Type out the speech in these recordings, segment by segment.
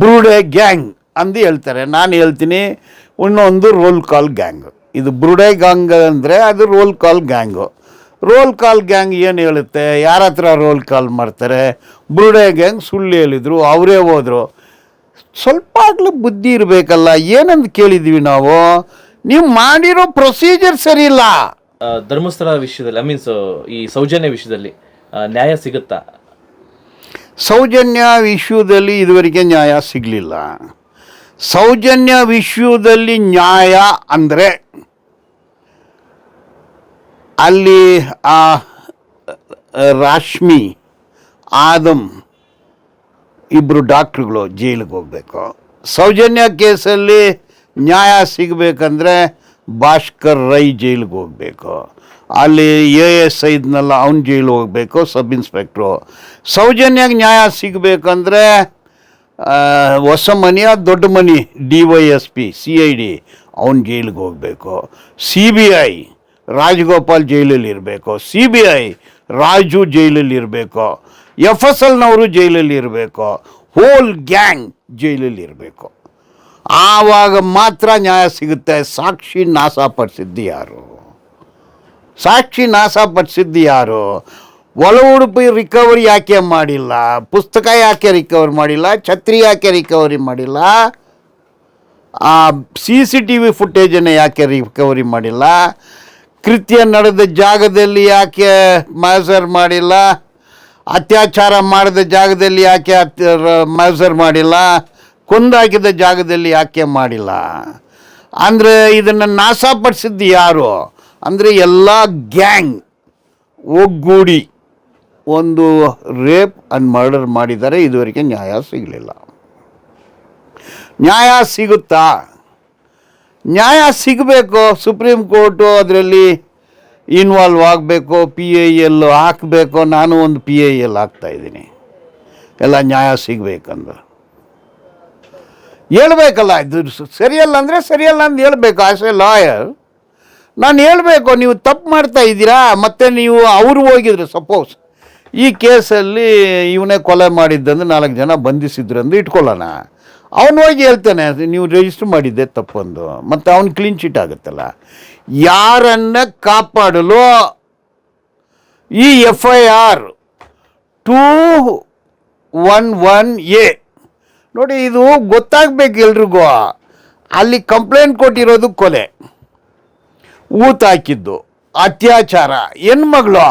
ಬ್ರೂಡೆ gang ಅಂದು ಹೇಳ್ತಾರೆ. ನಾನು ಹೇಳ್ತೀನಿ, ಇನ್ನೊಂದು ರೋಲ್ ಕಾಲ್ ಗ್ಯಾಂಗ್. ಇದು ಬ್ರೂಡೆ ಗ್ಯಾಂಗ್ ಅಂದರೆ ಅದು roll call gang. Roll call gang ಏನು ಹೇಳುತ್ತೆ? ಯಾರ ಹತ್ರ ರೋಲ್ ಕಾಲ್ ಮಾಡ್ತಾರೆ? ಬ್ರೂಡೆ ಗ್ಯಾಂಗ್ ಸುಳ್ಳು ಹೇಳಿದರು, ಅವರೇ ಹೋದರು. ಸ್ವಲ್ಪ ಆಗಲೂ ಬುದ್ಧಿ ಇರಬೇಕಲ್ಲ, ಏನಂದು ಕೇಳಿದ್ವಿ ನಾವು? ನೀವು ಮಾಡಿರೋ ಪ್ರೊಸೀಜರ್ ಸರಿ ಇಲ್ಲ. ಧರ್ಮಸ್ಥಳ ವಿಷಯದಲ್ಲಿ ಐ ಮೀನ್ಸ್ ಈ ಸೌಜನ್ಯ ವಿಷಯದಲ್ಲಿ ನ್ಯಾಯ ಸಿಗುತ್ತಾ? ಸೌಜನ್ಯ ವಿಶ್ವದಲ್ಲಿ ಇದುವರೆಗೆ ನ್ಯಾಯ ಸಿಗಲಿಲ್ಲ. ಸೌಜನ್ಯ ವಿಶ್ವದಲ್ಲಿ ನ್ಯಾಯ ಅಂದರೆ ಅಲ್ಲಿ ಆ ರಾಶ್ಮಿ ಆದಮ್ ಇಬ್ಬರು ಡಾಕ್ಟ್ರುಗಳು ಜೈಲಿಗೆ ಹೋಗಬೇಕು. ಸೌಜನ್ಯ ಕೇಸಲ್ಲಿ ನ್ಯಾಯ ಸಿಗಬೇಕಂದ್ರೆ ಭಾಸ್ಕರ್ ರೈ ಜೈಲಿಗೆ ಹೋಗಬೇಕು. ಅಲ್ಲಿ ಎ ಎಸ್ ಐ ಇದನ್ನೆಲ್ಲ ಅವ್ನ ಜೈಲಿಗೆ ಹೋಗಬೇಕು, ಸಬ್ ಇನ್ಸ್ಪೆಕ್ಟ್ರು. ಸೌಜನ್ಯಾಗ ನ್ಯಾಯ ಸಿಗಬೇಕಂದ್ರೆ ಹೊಸ ಮನೆಯ ದೊಡ್ಡ ಮನಿ, D Y S P, C I D, ಅವ್ನ ಜೈಲಿಗೆ ಹೋಗಬೇಕು. ಸಿ ಬಿ ಐ, ರಾಜಗೋಪಾಲ್ ಜೈಲಲ್ಲಿ ಇರಬೇಕು. ಸಿ ಬಿ ಐ, ರಾಜು ಜೈಲಲ್ಲಿ ಇರಬೇಕು. ಎಫ್ ಎಸ್ ಎಲ್ನವರು ಜೈಲಲ್ಲಿ ಇರಬೇಕು. ಹೋಲ್ ಗ್ಯಾಂಗ್ ಜೈಲಲ್ಲಿ ಇರಬೇಕು. ಆವಾಗ ಮಾತ್ರ ನ್ಯಾಯ ಸಿಗುತ್ತೆ. ಸಾಕ್ಷಿ ನಾಶಪಡಿಸಿದ್ದು ಯಾರು? ಸಾಕ್ಷಿ ನಾಶಪಡಿಸಿದ್ದು ಯಾರು? ಒಲ ಉಡುಪು ರಿಕವರಿ ಯಾಕೆ ಮಾಡಿಲ್ಲ? ಪುಸ್ತಕ ಯಾಕೆ ರಿಕವರಿ ಮಾಡಿಲ್ಲ? ಛತ್ರಿ ಯಾಕೆ ರಿಕವರಿ ಮಾಡಿಲ್ಲ? ಸಿ ಸಿ ಟಿ ವಿ ಫುಟೇಜನ್ನು ಯಾಕೆ ರಿಕವರಿ ಮಾಡಿಲ್ಲ? ಕೃತ್ಯ ನಡೆದ ಜಾಗದಲ್ಲಿ ಯಾಕೆ ಮ್ಯಾಸರ್ ಮಾಡಿಲ್ಲ? ಅತ್ಯಾಚಾರ ಮಾಡಿದ ಜಾಗದಲ್ಲಿ ಯಾಕೆ ಮ್ಯಾಸರ್ ಮಾಡಿಲ್ಲ? ಕೊಂದಾಕಿದ ಜಾಗದಲ್ಲಿ ಯಾಕೆ ಮಾಡಿಲ್ಲ? ಅಂದರೆ ಇದನ್ನು ನಾಶಪಡಿಸಿದ್ದು ಯಾರು? ಅಂದರೆ ಎಲ್ಲ ಗ್ಯಾಂಗ್ ಒಗ್ಗೂಡಿ ಒಂದು ರೇಪ್ ಅಂಡ್ ಮರ್ಡರ್ ಮಾಡಿದರೆ ಇದುವರೆಗೆ ನ್ಯಾಯ ಸಿಗಲಿಲ್ಲ. ನ್ಯಾಯ ಸಿಗುತ್ತಾ? ನ್ಯಾಯ ಸಿಗಬೇಕು. ಸುಪ್ರೀಂ ಕೋರ್ಟು ಅದರಲ್ಲಿ ಇನ್ವಾಲ್ವ್ ಆಗಬೇಕು ಪಿ ಐ ಎಲ್ ಹಾಕಬೇಕು. ನಾನು ಒಂದು ಪಿ ಐ ಎಲ್ ಹಾಕ್ತಾಯಿದ್ದೀನಿ ಎಲ್ಲ ನ್ಯಾಯ ಸಿಗಬೇಕಂದ್ರೆ. ಹೇಳ್ಬೇಕಲ್ಲ, ಇದು ಸರಿಯಲ್ಲ ಅಂದರೆ ಸರಿಯಲ್ಲ ಅಂತ ಹೇಳ್ಬೇಕು. ಆಸ್ ಎ ಲಾಯರ್ ನಾನು ಹೇಳಬೇಕು, ನೀವು ತಪ್ಪು ಮಾಡ್ತಾ ಇದ್ದೀರಾ? ಮತ್ತು ನೀವು ಅವರು ಹೋಗಿದ್ರು ಸಪೋಸ್ ಈ ಕೇಸಲ್ಲಿ ಇವನೇ ಕೊಲೆ ಮಾಡಿದ್ದಂದು ನಾಲ್ಕು ಜನ ಬಂಧಿಸಿದ್ರು ಅಂದು ಇಟ್ಕೊಳ್ಳೋಣ. ಅವನು ಹೋಗಿ ಹೇಳ್ತಾನೆ, ನೀವು ರಿಜಿಸ್ಟರ್ ಮಾಡಿದ್ದೆ ತಪ್ಪೊಂದು. ಮತ್ತು ಅವ್ನು ಕ್ಲೀನ್ ಚೀಟ್ ಆಗುತ್ತಲ್ಲ. ಯಾರನ್ನ ಕಾಪಾಡಲು ಈ F I R two one one A ನೋಡಿ, ಇದು ಗೊತ್ತಾಗಬೇಕು ಎಲ್ರಿಗೂ. ಅಲ್ಲಿ ಕಂಪ್ಲೇಂಟ್ ಕೊಟ್ಟಿರೋದು ಕೊಲೆ. ಊತ ಹಾಕಿದ್ದು ಅತ್ಯಾಚಾರ, ಹೆಣ್ಮಗಳು.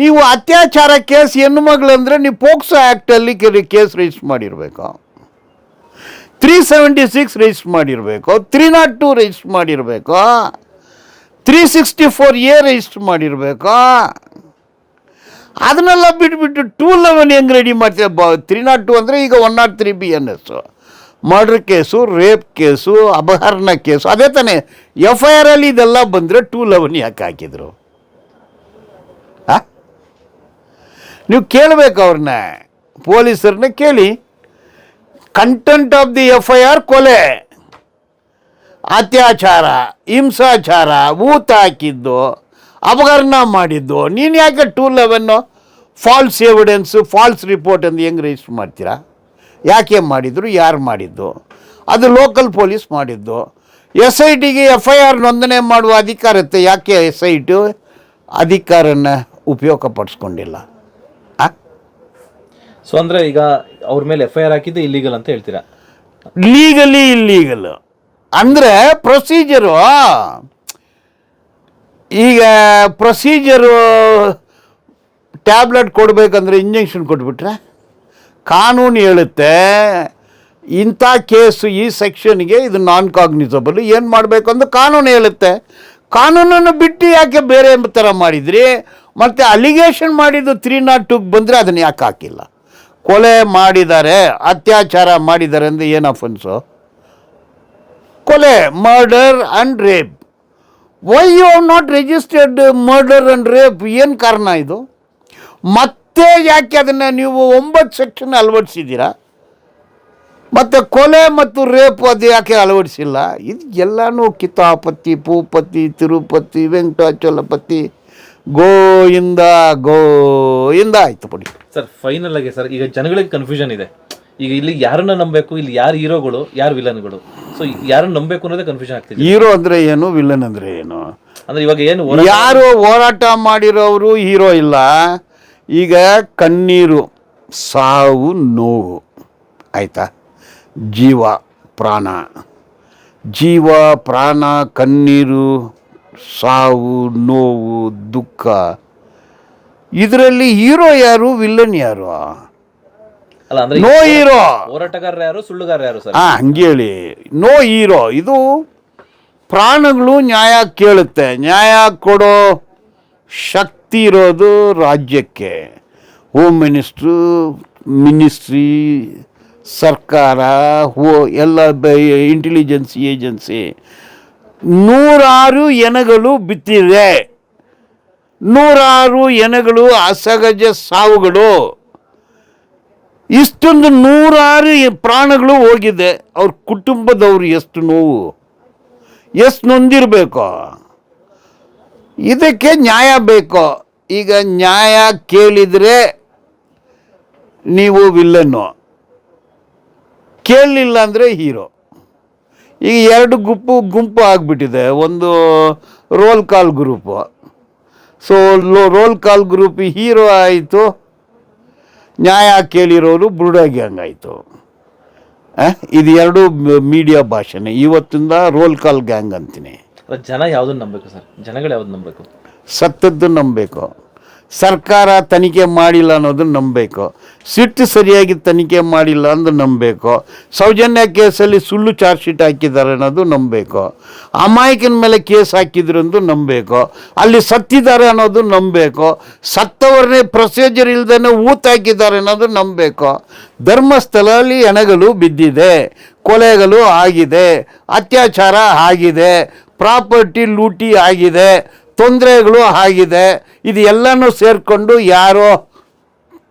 ನೀವು ಅತ್ಯಾಚಾರ ಕೇಸ್ ಹೆಣ್ಮಗಳು ಅಂದರೆ ನೀವು ಪೋಕ್ಸೋ ಆ್ಯಕ್ಟಲ್ಲಿ ಕೇಸ್ ರಿಜಿಸ್ಟರ್ ಮಾಡಿರಬೇಕು. ತ್ರೀ ಸೆವೆಂಟಿ ಸಿಕ್ಸ್ ರಿಜಿಸ್ಟರ್ ಮಾಡಿರಬೇಕು. ತ್ರೀ ನಾಟ್ ಟು ರಿಜಿಸ್ಟರ್ ಮಾಡಿರಬೇಕು. Three sixty four A register ಮಾಡಿರಬೇಕು. ಅದನ್ನೆಲ್ಲ ಬಿಟ್ಬಿಟ್ಟು ಟೂ ಲೆವೆನ್ ಹೆಂಗೆ ರೆಡಿ ಮಾಡ್ತೀವಿ ಬ ತ್ರೀ ನಾಟ್ ಟು ಅಂದರೆ ಈಗ one not three B N S murder case, rape case, ಅಪಹರಣ ಕೇಸು, ಅದೇ ತಾನೇ. ಎಫ್ ಐ ಆರಲ್ಲಿ ಇದೆಲ್ಲ ಬಂದರೆ ಟೂ ಲೆವೆನ್ ಯಾಕೆ ಹಾಕಿದ್ರು? ನೀವು ಕೇಳಬೇಕು ಅವ್ರನ್ನ, ಪೊಲೀಸರನ್ನ ಕೇಳಿ. Content of the F I R ಕೊಲೆ. ಅತ್ಯಾಚಾರ, ಹಿಂಸಾಚಾರ, ಊತ ಹಾಕಿದ್ದು, ಅಪಹರಣ ಮಾಡಿದ್ದು. ನೀನು ಯಾಕೆ two eleven false evidence false report ಅಂತ ಹೆಂಗೆ ರಿಜಿಸ್ಟರ್ ಮಾಡ್ತೀರಾ? ಯಾಕೆ ಮಾಡಿದ್ರು ಯಾರು ಮಾಡಿದ್ದು? ಅದು ಲೋಕಲ್ ಪೊಲೀಸ್ ಮಾಡಿದ್ದು. ಎಸ್ ಐ ಟಿಗೆ ಎಫ್ ಐ ಆರ್ ನೋಂದಣಿ ಮಾಡುವ ಅಧಿಕಾರ ಇರುತ್ತೆ ಯಾಕೆ ಎಸ್ ಐ ಟಿ ಅಧಿಕಾರನ ಉಪಯೋಗ ಪಡಿಸ್ಕೊಂಡಿಲ್ಲ? ಸೊ ಅಂದ್ರೆ ಈಗ ಅವ್ರ ಮೇಲೆ ಎಫ್ ಐ ಆರ್ ಹಾಕಿದ್ದು ಇಲ್ಲೀಗಲ್ ಅಂತ ಹೇಳ್ತೀರಾ? ಲೀಗಲಿ ಇಲ್ಲೀಗಲ್ ಅಂದರೆ ಪ್ರೊಸೀಜರು ಈಗ ಪ್ರೊಸೀಜರು ಟ್ಯಾಬ್ಲೆಟ್ ಕೊಡಬೇಕಂದ್ರೆ ಇಂಜೆಕ್ಷನ್ ಕೊಟ್ಬಿಟ್ರೆ? ಕಾನೂನು ಹೇಳುತ್ತೆ, ಇಂಥ ಕೇಸು ಈ ಸೆಕ್ಷನ್ಗೆ ಇದು ನಾನ್ ಕಾಗ್ನಿಸಬಲ್ ಏನು ಮಾಡಬೇಕು ಅಂತ ಕಾನೂನು ಹೇಳುತ್ತೆ. ಕಾನೂನನ್ನು ಬಿಟ್ಟು ಯಾಕೆ ಬೇರೆ ಥರ ಮಾಡಿದ್ರಿ? ಮತ್ತು ಅಲಿಗೇಷನ್ ಮಾಡಿದ್ದು ತ್ರೀ ನಾಟ್ ಟೂಗೆ ಬಂದರೆ ಅದನ್ನು ಯಾಕೆ ಹಾಕಿಲ್ಲ? ಕೊಲೆ ಮಾಡಿದ್ದಾರೆ, ಅತ್ಯಾಚಾರ ಮಾಡಿದ್ದಾರೆ ಅಂದರೆ ಏನು ಅಫೆನ್ಸು ಕೊಲೆ murder and rape why you have not registered murder and rape ಏನು ಕಾರಣ ಇದು? ಮತ್ತೆ ಯಾಕೆ ಅದನ್ನು ನೀವು ಒಂಬತ್ತು ಸೆಕ್ಷನ್ ಅಳವಡಿಸಿದ್ದೀರಾ? ಮತ್ತು ಕೊಲೆ ಮತ್ತು ರೇಪ್ ಅದು ಯಾಕೆ ಅಳವಡಿಸಿಲ್ಲ? ಇದು ಎಲ್ಲನೂ ಕಿತಾಪತಿ ಪೂಪತಿ ತಿರುಪತಿ ವೆಂಕಟಾಚಲಪತಿ ಗೋಯಿಂದ ಗೋಯಿಂದ ಆಯ್ತು ಬಿಡಿ. ಸರ್ ಫೈನಲ್ ಆಗಿ ಸರ್ ಈಗ ಜನಗಳಿಗೆ ಕನ್ಫ್ಯೂಷನ್ ಇದೆ. ಈಗ ಇಲ್ಲಿ ಯಾರನ್ನ ನಂಬಬೇಕು ಇಲ್ಲಿ ಯಾರು ಹೀರೋಗಳು ಯಾರು ವಿಲನ್ಗಳು? ಸೊ ಯಾರನ್ನ ನಂಬಬೇಕು ಅನ್ನೋದೇ ಕನ್ಫ್ಯೂಷನ್ ಆಗ್ತಿದೆ. ಹೀರೋ ಅಂದರೆ ಏನು ವಿಲನ್ ಅಂದರೆ ಏನು? ಅಂದ್ರೆ ಇವಾಗ ಏನು ಯಾರು ಹೋರಾಟ ಮಾಡಿರೋರು ಹೀರೋ ಇಲ್ಲ. ಈಗ ಕಣ್ಣೀರು ಸಾವು ನೋವು ಆಯಿತಾ? ಜೀವ ಪ್ರಾಣ. ಜೀವ ಪ್ರಾಣ ಕಣ್ಣೀರು ಸಾವು ನೋವು ದುಃಖ. ಇದರಲ್ಲಿ ಹೀರೋ ಯಾರು ವಿಲ್ಲನ್ ಯಾರು? ಅಲ್ಲ ಅಂದ್ರೆ ನೋ ಹೀರೋ. ಹೋರಾಟಗಾರರು ಯಾರು ಸುಳ್ಳುಗಾರ ಯಾರು ಸರ್? ಆ ಹಂಗೇಳಿ ನೋ ಹೀರೋ. ಇದು ಪ್ರಾಣಗಳು ನ್ಯಾಯ ಕೇಳುತ್ತೆ. ನ್ಯಾಯ ಕೊಡೋ ಶಕ್ತಿ ಇರೋದು ರಾಜ್ಯಕ್ಕೆ. ಹೋಮ್ ಮಿನಿಸ್ಟ್ರು ಮಿನಿಸ್ಟ್ರಿ ಸರ್ಕಾರ, ಹೋ, ಎಲ್ಲ ಇಂಟೆಲಿಜೆನ್ಸ್ ಏಜೆನ್ಸಿ ನೂರಾರು ಎನಗಳು ಬಿತ್ತಿದೆ ನೂರಾರು ಎನಗಳು ಅಸಹಜ ಸಾವುಗಳು. ಇಷ್ಟೊಂದು ನೂರಾರು ಪ್ರಾಣಗಳು ಹೋಗಿದೆ. ಅವ್ರ ಕುಟುಂಬದವ್ರು ಎಷ್ಟು ನೋವು. ಎಷ್ಟು ನೊಂದಿರಬೇಕು? ಇದಕ್ಕೆ ನ್ಯಾಯ ಬೇಕು? ಈಗ ನ್ಯಾಯ ಕೇಳಿದರೆ ನೀವು ವಿಲ್ಲನ್ನು. ಕೇಳಲಿಲ್ಲ ಅಂದರೆ ಹೀರೋ. ಈಗ ಎರಡು ಗುಂಪು ಗುಂಪು ಆಗಿಬಿಟ್ಟಿದೆ. ಒಂದು roll call group. So roll call group hero ಆಯಿತು. ನ್ಯಾಯ ಕೇಳಿರೋರು ಬ್ರೂಡಾಗಿ ಗ್ಯಾಂಗ್ ಆಯಿತು ಇದು ಎರಡು ಮೀಡಿಯಾ ಭಾಷೆನೇ. ಇವತ್ತಿಂದ ರೋಲ್ ಕಾಲ್ ಗ್ಯಾಂಗ್ ಅಂತೀನಿ. ಜನ ಯಾವ್ದನ್ನ ನಂಬಬೇಕು ಸರ್? ಜನಗಳು ಯಾವ್ದು ನಂಬಬೇಕು? ಸತ್ಯದ್ದು ನಂಬಬೇಕು. ಸರ್ಕಾರ ತನಿಖೆ ಮಾಡಿಲ್ಲ ಅನ್ನೋದು ನಂಬಬೇಕು. ಸಿಟ್ಟು ಸರಿಯಾಗಿ ತನಿಖೆ ಮಾಡಿಲ್ಲ ಅಂದು ನಂಬಬೇಕು. ಸೌಜನ್ಯ ಕೇಸಲ್ಲಿ ಸುಳ್ಳು ಚಾರ್ಜ್ ಶೀಟ್ ಹಾಕಿದ್ದಾರೆ ಅನ್ನೋದು ನಂಬಬೇಕು. ಅಮಾಯಕನ ಮೇಲೆ ಕೇಸ್ ಹಾಕಿದ್ರು ಅಂದು ನಂಬಬೇಕು. ಅಲ್ಲಿ ಸತ್ತಿದ್ದಾರೆ ಅನ್ನೋದು ನಂಬಬೇಕು. ಸತ್ತವರನ್ನೇ ಪ್ರೊಸೀಜರ್ ಇಲ್ದೇ ಊತ ಹಾಕಿದ್ದಾರೆ ಅನ್ನೋದು ನಂಬಬೇಕು. ಧರ್ಮಸ್ಥಳದಲ್ಲಿ ಎಣಗಲು ಬಿದ್ದಿದೆ. ಕೊಲೆಗಳು ಆಗಿದೆ. ಅತ್ಯಾಚಾರ ಆಗಿದೆ. ಪ್ರಾಪರ್ಟಿ ಲೂಟಿ ಆಗಿದೆ. ತೊಂದರೆಗಳು ಆಗಿದೆ. ಇದು ಎಲ್ಲನೂ ಸೇರಿಕೊಂಡು ಯಾರೋ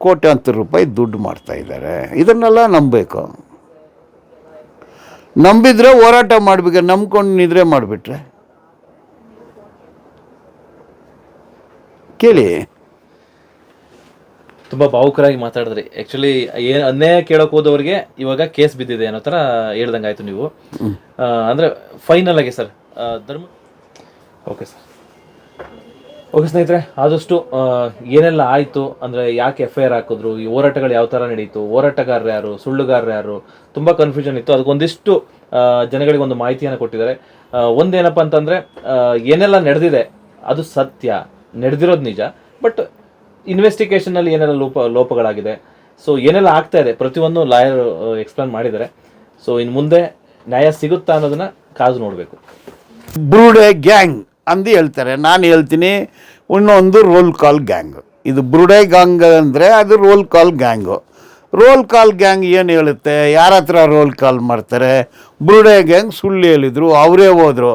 ಕೋಟ್ಯಂತರ ರೂಪಾಯಿ ದುಡ್ಡು ಮಾಡ್ತಾ ಇದ್ದಾರೆ. ಇದನ್ನೆಲ್ಲ ನಂಬಬೇಕು. ನಂಬಿದ್ರೆ ಹೋರಾಟ ಮಾಡಬೇಕು ನಂಬ್ಕೊಂಡು ನಿದ್ರೆ ಮಾಡಿಬಿಟ್ರೆ. ಕೇಳಿ. ತುಂಬಾ ಭಾವುಕರಾಗಿ ಮಾತಾಡಿದ್ರಿ. ಆಕ್ಚುಲಿ ಏನು ಅನ್ಯಾಯ ಕೇಳಕ್ ಹೋದವ್ರಿಗೆ ಇವಾಗ ಕೇಸ್ ಬಿದ್ದಿದೆ ಅನ್ನೋ ತರ ಹೇಳ್ದಂಗಾಯ್ತು ನೀವು. ಅಂದ್ರೆ ಫೈನಲ್ ಆಗಿ ಸರ್ ಧರ್ಮ ಓಕೆ ಸರ್ ಓಕೆ ಸ್ನೇಹಿತರೆ, ಆದಷ್ಟು ಏನೆಲ್ಲ ಆಯಿತು, ಅಂದರೆ ಯಾಕೆ ಎಫ್ ಐ ಆರ್ ಹಾಕಿದ್ರು, ಈ ಹೋರಾಟಗಳು ಯಾವ ಥರ ನಡೀತು, ಹೋರಾಟಗಾರರು ಯಾರು, ಸುಳ್ಳುಗಾರರು ಯಾರು, ತುಂಬ ಕನ್ಫ್ಯೂಷನ್ ಇತ್ತು. ಅದಕ್ಕೊಂದಿಷ್ಟು ಜನಗಳಿಗೆ ಒಂದು ಮಾಹಿತಿಯನ್ನು ಕೊಟ್ಟಿದ್ದಾರೆ. ಒಂದೇನಪ್ಪ ಅಂತಂದರೆ ಏನೆಲ್ಲ ನಡೆದಿದೆ, ಅದು ಸತ್ಯ, ನಡೆದಿರೋದು ನಿಜ ಬಟ್ ಇನ್ವೆಸ್ಟಿಗೇಷನ್ನಲ್ಲಿ ಏನೆಲ್ಲ ಲೋಪ, ಲೋಪಗಳಾಗಿದೆ ಸೊ ಏನೆಲ್ಲ ಆಗ್ತಾ ಇದೆ, ಪ್ರತಿಯೊಂದು ಲಾಯರ್ ಎಕ್ಸ್ಪ್ಲೇನ್ ಮಾಡಿದ್ದಾರೆ. ಸೊ ಇನ್ನು ಮುಂದೆ ನ್ಯಾಯ ಸಿಗುತ್ತಾ ಅನ್ನೋದನ್ನ ಕಾದು ನೋಡಬೇಕು. ಬ್ರೂಡೆ ಗ್ಯಾಂಗ್. ಅಂದು ಹೇಳ್ತಾರೆ. ನಾನು ಹೇಳ್ತೀನಿ, ಇನ್ನೊಂದು ರೋಲ್ ಕಾಲ್ ಗ್ಯಾಂಗ್ ಇದು ಬ್ರುಡೆ ಗ್ಯಾಂಗ್ ಅಂದರೆ ಅದು roll call gang roll call gang ಏನು ಹೇಳುತ್ತೆ? ಯಾರ ಹತ್ರ ರೋಲ್ ಕಾಲ್ ಮಾಡ್ತಾರೆ? ಬ್ರುಡೆ ಗ್ಯಾಂಗ್ ಸುಳ್ಳು ಹೇಳಿದರು, ಅವರೇ ಹೋದರು.